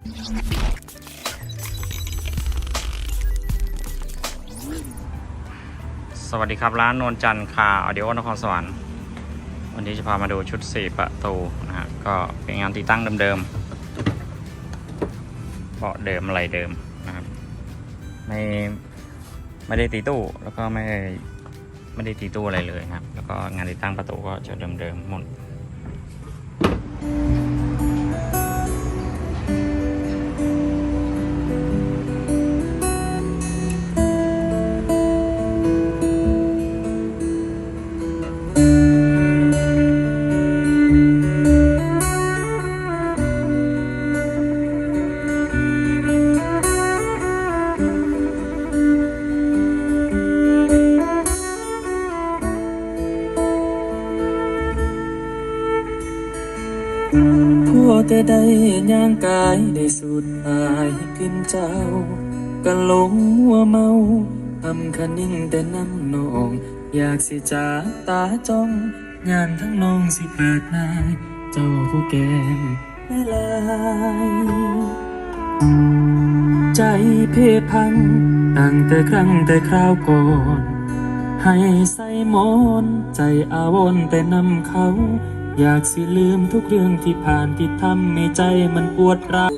สวัสดีครับ ร้านนวลจันทร์คาออดิโอนครสวรรค์วันนี้จะพามาดูชุด 4 ประตูนะฮะก็เป็นงานติดตั้งเดิมๆเบาะเดิมอะไรเดิมนะครับไม่ไม่ได้ตีตู้แล้วก็ไม่ไม่ได้ตีตู้อะไรเลยนะครับ แล้วก็งานติดตั้งประตูก็จะเดิมๆหมด แต่ได้ย่างกายได้สูดหายกลิ่นเจ้าก็หลงมัวเมาทำคันนิ่งแต่น้ำนอง อยากสิจากตาจ้องงานทั้งนองสิเปิดหน้าเจ้าผู้แก่ไม่ลายใจเพพังตั้งแต่ครั้งแต่คราวก่อน ให้ใส่มอน ใจอาวรแต่นำเขา อยากสิลืมทุกเรื่องที่ผ่านที่ทำให้ใจมันปวดร้าว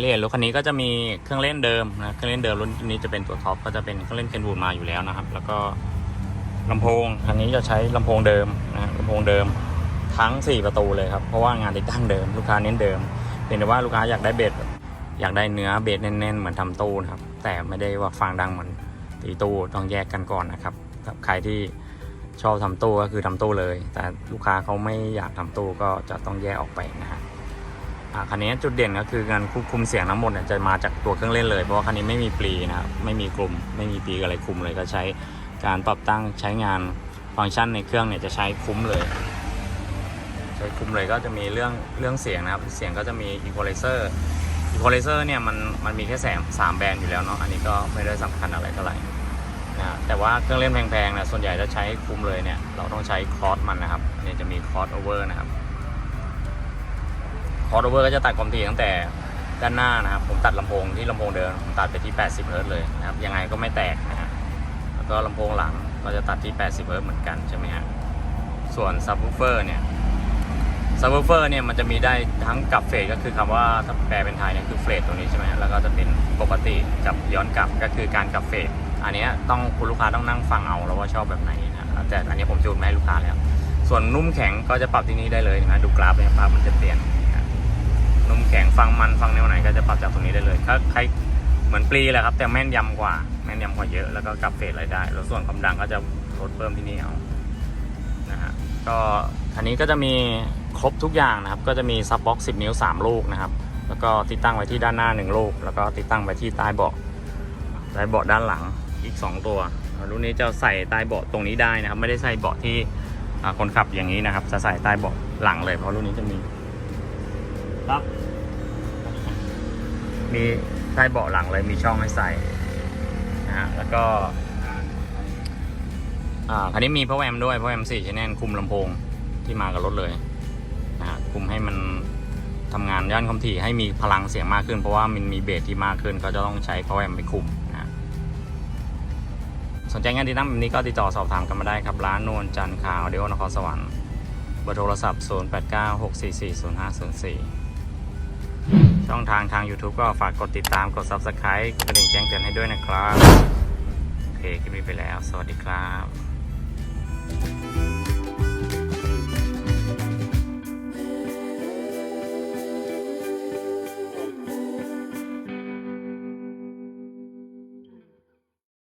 ารายละเอียดรถคันนี้ก็จะมีเครื่องเล่นเดิมนะเครื่องเล่นเดิมรุ่นนี้จะเป็นตัวท็อปก็จะเป็นเครื่องเล่นเคนวูดมาอยู่แล้วนะครับ แล้วก็ลำโพงคันนี้จะใช้ลำโพงเดิมนะลำโพงเดิมทั้ง 4 ประตูเลยครับ เพราะว่างานติดตั้งเดิมลูกค้าเน้นเดิมเพียงแต่ว่าลูกค้าอยากได้เบสอยากได้เนื้อเบสแน่นๆ เหมือนทำตู้นะครับ แต่ไม่ได้ว่าฟังดังเหมือนตีตู้ต้องแยกกันก่อนนะครับกับใครที่ชอบทำตู้ก็คือทำตู้เลย แต่ลูกค้าเขาไม่อยากทำตู้ก็จะต้องแยกออกไปนะฮะอ่า คันนี้จุดเด่นก็คือการควบคุมเสียงทั้งหมดเนี่ยจะมาจากตัวเครื่องเล่นเลยเพราะว่าคันนี้ไม่มีปลีนะครับไม่มีกลุ่มไม่มีปลีอะไรคุมเลยก็ใช้การปรับตั้งใช้งานฟังก์ชันในเครื่องเนี่ยจะใช้คุ้มเลย ใช้คุ้มเลยก็จะมีเรื่องเรื่องเสียงนะครับเสียงก็จะมี equalizer equalizer เนี่ยมันมันมีแค่แสมสามแบรนด์อยู่แล้วเนาะอันนี้ก็ไม่ได้สำคัญอะไรเท่าไหร่นะแต่ว่าเครื่องเล่นแพงๆนะส่วนใหญ่ถ้าใช้คุ้มเลยเนี่ยเราต้องใช้คอร์สมันนะครับเนี่ยจะมีคอร์สโอเวอร์นะครับ คอร์ดโอเวอร์ก็จะตัดความถี่ตั้งแต่ด้านหน้านะครับ ผมตัดลำโพงที่ลำโพงเดิมผมตัดไปที่ 80เฮิร์ตเลยนะครับ ยังไงก็ไม่แตกนะฮะแล้วก็ลำโพงหลังก็จะตัดที่ 80เฮิร์ตเหมือนกันใช่ไหมฮะส่วนซับ w ูเฟอร์เนี่ยซับ w ูเฟอร์เนี่ยมันจะมีได้ทั้งกับเฟสก็คือคำว่าถ้าแปลเป็นไทยเนี่ยคือเฟสตรงนี้ใช่ไหมฮะแล้วก็จะเป็นปกติกับย้อนกลับก็คือการกับเฟสอันเนี้ยต้องคุณลูกค้าต้องนั่งฟังเอาแล้วว่าชอบแบบไหนนะแต่อันนี้ผมจูนมาให้ลูกค้าแล้ว ส่วนนุ่มแข็งก็จะปรับที่นี่ได้เลยนะดูกราฟเลยครับมันจะเปลี่ยน ฟังมันฟังแนวไหนก็จะปรับจากตรงนี้ได้เลยถ้าใครเหมือนปลีแหละครับ แต่แม่นยำกว่า แม่นยำกว่าเยอะแล้วก็กลับเฟสอะไรได้ แล้วส่วนความดังก็จะลดเพิ่มที่นี่เอานะฮะก็คันนี้ก็จะมีครบทุกอย่างนะครับ ก็จะมีซับบ็อก10 นิ้ว 3 ลูกนะครับ แล้วก็ติดตั้งไว้ที่ด้านหน้า 1 ลูก แล้วก็ติดตั้งไว้ที่ใต้เบาะใต้เบาะด้านหลังอีก 2 ตัว รุ่นนี้จะใส่ใต้เบาะตรงนี้ได้นะครับ ไม่ได้ใส่เบาะที่คนขับอย่างนี้นะครับ จะใส่ใต้เบาะหลังเลย เพราะรุ่นนี้จะมีครับ มีใต้เบาะหลังเลยมีช่องให้ใส่นะฮะแล้วก็อ่าคันนี้มีพ่อแอมด้วยพ่อแอมสี่ชแนลคุมลำโพงที่มากับรถเลยนะฮะคุมให้มันทำงานย่านความถี่ให้มีพลังเสียงมากขึ้น เพราะว่ามันมีเบสที่มากขึ้น ก็จะต้องใช้พ่อแอมไปคุมนะสนใจงานติดตั้งแบบนี้ก็ติดต่อสอบถามกันมาได้ครับ ร้านนวลจันทร์คาวเดียวนครสวรรค์เบอร์โทรศัพท์ 0896440544 ช่องทางทาง YouTube ก็ฝากกดติดตามกด Subscribe กดกระดิ่งแจ้งเตือนให้ด้วยนะครับ โอเคคลิปนี้ไปแล้ว สวัสดีครับ